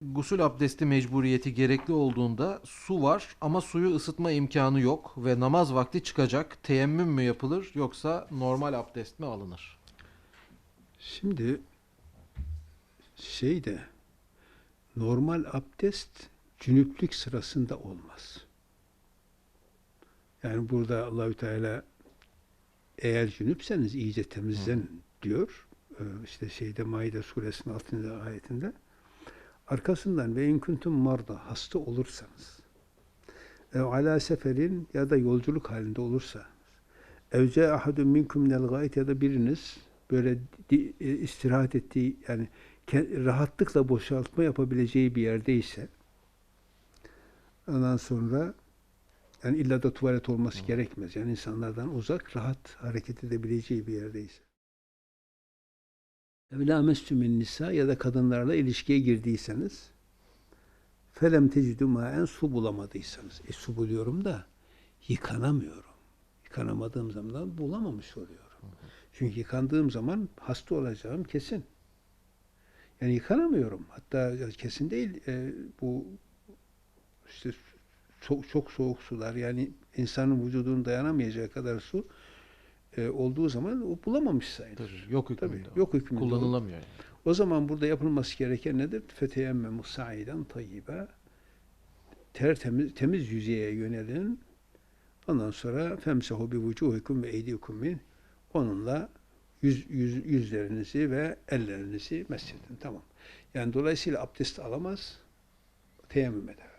Gusül abdesti mecburiyeti gerekli olduğunda su var ama suyu ısıtma imkanı yok ve namaz vakti çıkacak. Teyemmüm mü yapılır yoksa normal abdest mi alınır? Şimdi şeyde normal abdest cünüplük sırasında olmaz. Yani burada Allahü Teala eğer cünüpseniz iyice temizlen diyor. Ee, işte şeyde Maide suresinin 6. ayetinde. Arkasından ve in kuntum marda hasta olursanız ev ala seferin ya da yolculuk halinde olursa ev ce ahadun minkum minel gayet ya da biriniz böyle e, istirahat ettiği yani rahatlıkla boşaltma yapabileceği bir yerdeyse ondan sonra yani illa da tuvalet olması gerekmez. Yani insanlardan uzak, rahat hareket edebileceği bir yerdeyse. Evlâ mestümün nisa ya da kadınlarla ilişkiye girdiyseniz felem tecidü maen su bulamadıysanız. E su buluyorum da yıkanamıyorum. Yıkanamadığım zaman bulamamış oluyorum. Çünkü yıkandığım zaman hasta olacağım kesin. Yani yıkanamıyorum. Hatta kesin değil e, bu işte çok, çok soğuk sular yani insanın vücudunun dayanamayacağı kadar su e, olduğu zaman o bulamamış sayılır. Tabii, yok hükmünde. Tabii, yok hükmünde. Kullanılamıyor yani. O zaman burada yapılması gereken nedir? Feteyemme musa'iden tayyibe tertemiz temiz yüzeye yönelin. Ondan sonra femsehu bi vucuhikum ve eydikum min onunla yüz, yüz, yüzlerinizi ve ellerinizi mesledin. Tamam. Yani dolayısıyla abdest alamaz, teyemmüm eder.